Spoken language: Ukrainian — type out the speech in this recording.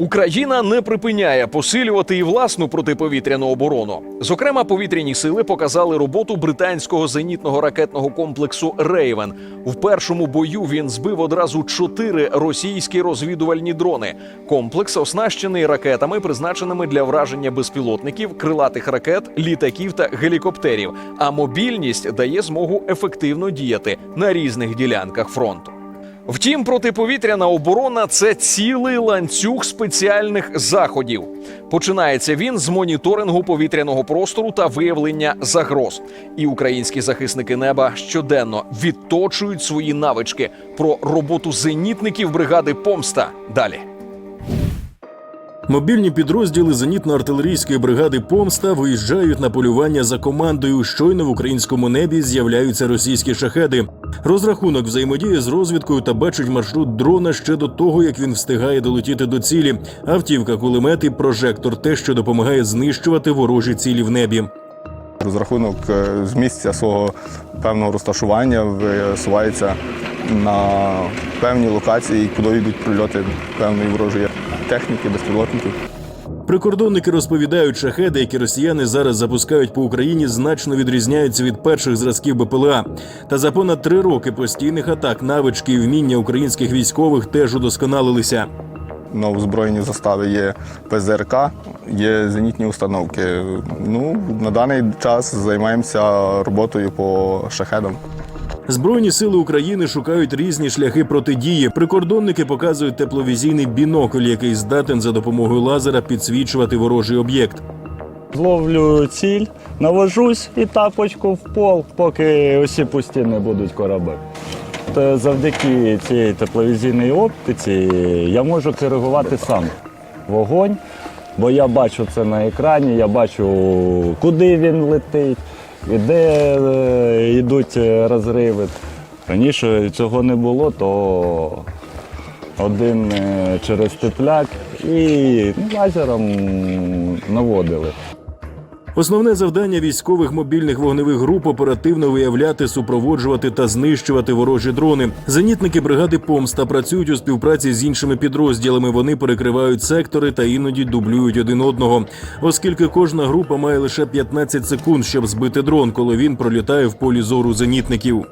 Україна не припиняє посилювати і власну протиповітряну оборону. Зокрема, повітряні сили показали роботу британського зенітного ракетного комплексу Рейвен. В першому бою він збив одразу чотири російські розвідувальні дрони. Комплекс оснащений ракетами, призначеними для враження безпілотників, крилатих ракет, літаків та гелікоптерів. А мобільність дає змогу ефективно діяти на різних ділянках фронту. Втім, протиповітряна оборона це цілий ланцюг спеціальних заходів. Починається він з моніторингу повітряного простору та виявлення загроз. І українські захисники неба щоденно відточують свої навички про роботу зенітників бригади Помста. Далі. Мобільні підрозділи зенітно-артилерійської бригади Помста виїжджають на полювання за командою. Щойно в українському небі з'являються російські шахеди. Розрахунок взаємодіє з розвідкою та бачить маршрут дрона ще до того, як він встигає долетіти до цілі. Автівка, кулемет і прожектор те, що допомагає знищувати ворожі цілі в небі. Розрахунок е, з місця свого певного розташування висувається на певні локації, куди йдуть прильоти певної ворожої техніки, безпілотників. Прикордонники розповідають, шахеди, які росіяни зараз запускають по Україні, значно відрізняються від перших зразків БПЛА. Та за понад три роки постійних атак навички і вміння українських військових теж удосконалилися. На озброєнні застави є ПЗРК, є зенітні установки. Ну, на даний час займаємося роботою по шахедам. Збройні сили України шукають різні шляхи протидії. Прикордонники показують тепловізійний бінокль, який здатен за допомогою лазера підсвічувати ворожий об'єкт. Зловлю ціль, навожусь і тапочку в пол, поки усі пусті не будуть кораби. То завдяки цій тепловізійній оптиці я можу коригувати сам вогонь, бо я бачу це на екрані, я бачу, куди він летить, і де е, йдуть розриви. Раніше цього не було, то один е, через тепляк і лазером наводили. Основне завдання військових мобільних вогневих груп оперативно виявляти, супроводжувати та знищувати ворожі дрони. Зенітники бригади Помста працюють у співпраці з іншими підрозділами. Вони перекривають сектори та іноді дублюють один одного, оскільки кожна група має лише 15 секунд, щоб збити дрон, коли він пролітає в полі зору зенітників.